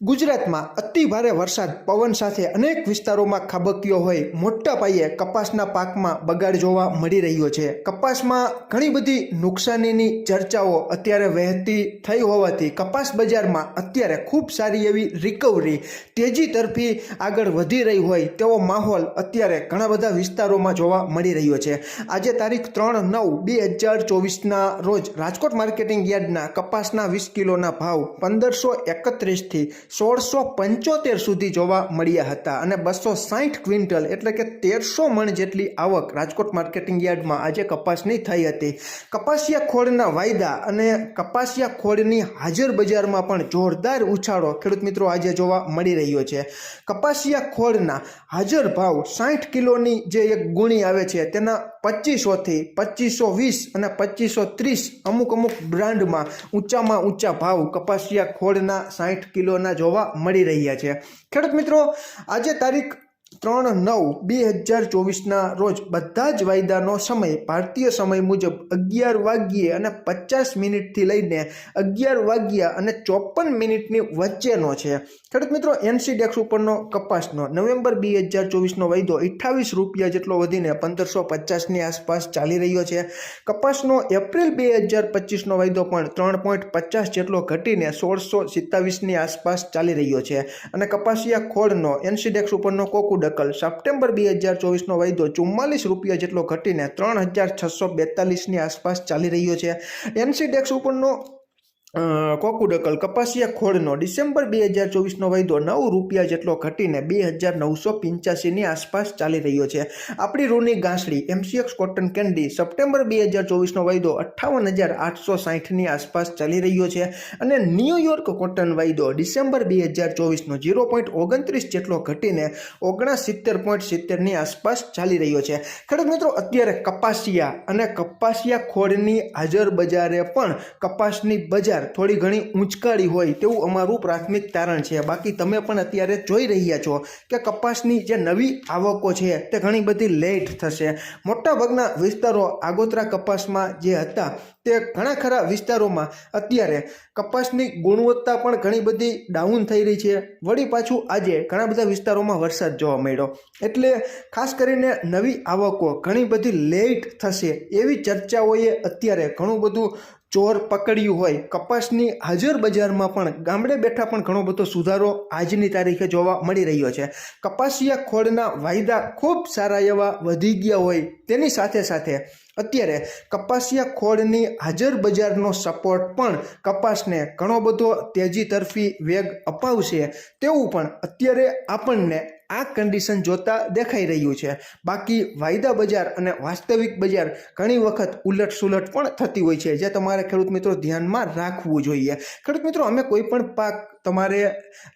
ગુજરાતમાં અતિ ભારે વરસાદ પવન સાથે અનેક વિસ્તારોમાં ખાબક્યો હોય, મોટા પાયે કપાસના પાકમાં બગાડ જોવા મળી રહ્યો છે. કપાસમાં ઘણી બધી નુકસાનીની ચર્ચાઓ અત્યારે વહેતી થઈ હોવાથી કપાસ બજારમાં અત્યારે ખૂબ સારી એવી રિકવરી તેજી તરફી આગળ વધી રહી હોય તેવો માહોલ અત્યારે ઘણા બધા વિસ્તારોમાં જોવા મળી રહ્યો છે. આજે તારીખ ત્રણ નવ બે હજાર ચોવીસના રોજ રાજકોટ માર્કેટિંગ યાર્ડના કપાસના વીસ કિલોના ભાવ પંદરસો એકત્રીસથી સોળસો પંચોતેર સુધી જોવા મળ્યા હતા અને બસો સાહીઠ ક્વિન્ટલ એટલે કે તેરસો મણ જેટલી આવક રાજકોટ માર્કેટિંગ યાર્ડમાં આજે કપાસની થઈ હતી. કપાસિયા ખોળના વાયદા અને કપાસિયા ખોળની હાજર બજારમાં પણ જોરદાર ઉછાળો ખેડૂત મિત્રો આજે જોવા મળી રહ્યો છે. કપાસિયા ખોળના હાજર ભાવ સાહીઠ કિલોની જે એક ગુણી આવે છે તેના પચીસોથી પચીસો વીસ અને પચીસો ત્રીસ અમુક અમુક બ્રાન્ડમાં ઊંચામાં ઊંચા ભાવ કપાસિયા ખોળના સાહીઠ કિલોના જોવા મળી રહ્યા છે. ખેડૂત મિત્રો આજે તારીખ ત્રણ નવ બે હજાર ચોવીસના રોજ બધા જ વાયદાનો સમય ભારતીય સમય મુજબ અગિયાર વાગ્યે અને પચાસ મિનિટથી લઈને અગિયાર વાગ્યા અને ચોપન મિનિટની વચ્ચેનો છે. ખેડૂત મિત્રો, એનસી ડેક્સ ઉપરનો કપાસનો નવેમ્બર બે હજાર ચોવીસનો વાયદો અઠ્ઠાવીસ રૂપિયા જેટલો વધીને પંદરસો પચાસની આસપાસ ચાલી રહ્યો છે. કપાસનો એપ્રિલ બે હજાર પચીસનો વાયદો પણ ત્રણ પોઈન્ટ પચાસ જેટલો ઘટીને સોળસો સિત્તાવીસની આસપાસ ચાલી રહ્યો છે. અને કપાસિયા ખોળનો, એનસી ડેક્સ ઉપરનો કોકુ ડકલ સપ્ટેમ્બર બે હજાર ચોવીસનો વાયદો ચુમ્માલીસ રૂપિયા જેટલો ઘટીને ત્રણ હજાર છસો બેતાલીસની આસપાસ ચાલી રહ્યો છે. એનસીડેક્સ ઉપરનો કોકુડકલ કપાસિયા ખોળનો ડિસેમ્બર બે હજાર ચોવીસનો વાયદો નવ રૂપિયા જેટલો ઘટીને બે હજાર નવસો પંચ્યાસીની આસપાસ ચાલી રહ્યો છે. આપણી રૂની ગાંસડી એમસીએક્સ કોટન કેન્ડી સપ્ટેમ્બર બે હજાર ચોવીસનો વાયદો અઠ્ઠાવન હજાર આઠસો સાહીઠની આસપાસ ચાલી રહ્યો છે અને ન્યૂયોર્ક કોટન વાયદો ડિસેમ્બર બે હજાર ચોવીસનો ઝીરો પોઈન્ટ ઓગણત્રીસ જેટલો ઘટીને ઓગણસિત્તેર પોઈન્ટ સિત્તેરની આસપાસ ચાલી રહ્યો છે. ખેડૂત મિત્રો, અત્યારે કપાસિયા અને કપાસિયા ખોળની હાજર બજારે પણ કપાસની બજાર થોડી ઘણી ઊંચકાળી હોય તેવું અમારું પ્રાથમિક તારણ છે. બાકી તમે પણ અત્યારે જોઈ રહ્યા છો કે કપાસની જે નવી આવકો છે તે ઘણી બધી લેટ થશે. મોટાભાગના વિસ્તારો આગોતરા કપાસમાં જે હતા તે ઘણા ખરા વિસ્તારોમાં અત્યારે કપાસની ગુણવત્તા પણ ઘણી બધી ડાઉન થઈ રહી છે. વળી પાછું આજે ઘણા બધા વિસ્તારોમાં વરસાદ જોવા મળ્યો. એટલે ખાસ કરીને નવી આવકો ઘણી બધી લેટ થશે એવી ચર્ચાઓએ અત્યારે ઘણું બધું ચોર પકડ્યું હોય, કપાસની હાજર બજારમાં પણ ગામડે બેઠા પણ ઘણો બધો સુધારો આજની તારીખે જોવા મળી રહ્યો છે. કપાસિયા ખોળના વાયદા ખૂબ સારા એવા વધી ગયા હોય તેની સાથે સાથે અત્યારે કપાસિયા ખોળની હાજર બજારનો સપોર્ટ પણ કપાસને ઘણો બધો તેજી તરફી વેગ અપાવશે. તેવું પણ અત્યારે આપણને આ કન્ડિશન જોતા દેખાઈ રહ્યું છે. બાકી વાયદા બજાર અને વાસ્તવિક બજાર ઘણી વખત ઉલટ સુલટ પણ થતી હોય છે. જે તમારે ખેડૂત મિત્રો ધ્યાનમાં રાખવું જોઈએ. ખેડૂત મિત્રો, અમે કોઈ પણ પાક તમારે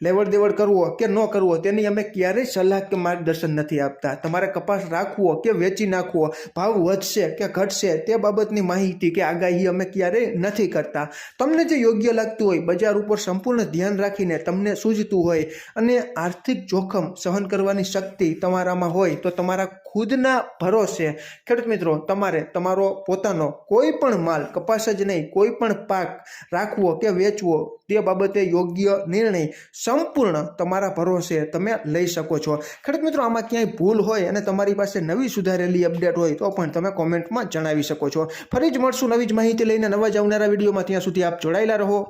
લેવડ દેવડ કરવો કે ન કરવો તેની અમે ક્યારેય સલાહ કે માર્ગદર્શન નથી આપતા. તમારે કપાસ રાખવો કે વેચી નાખવો, ભાવ વધશે કે ઘટશે તે બાબતની માહિતી કે આગાહી અમે ક્યારેય નથી કરતા. તમને જે યોગ્ય લાગતું હોય, બજાર ઉપર સંપૂર્ણ ધ્યાન રાખીને તમને સૂઝતું હોય અને આર્થિક જોખમ સહન કરવાની શક્તિ તમારામાં હોય તો તમારા ખુદના ભરોસે. ખેડૂત મિત્રો, તમારે તમારો પોતાનો કોઈ પણ માલ, કપાસ જ નહીં, કોઈ પણ પાક રાખવો કે વેચવો તે બાબતે યોગ્ય નિર્ણય સંપૂર્ણ તમારા ભરોસે તમે લઈ શકો છો. ખેડૂત મિત્રો, આમાં ક્યાંય ભૂલ હોય અને તમારી પાસે નવી સુધારેલી અપડેટ હોય તો પણ તમે કોમેન્ટમાં જણાવી શકો છો. ફરી જ મળશું નવી જ માહિતી લઈને નવા જ આવનારા વિડીયોમાં. ત્યાં સુધી આપ જોડાયેલા રહો.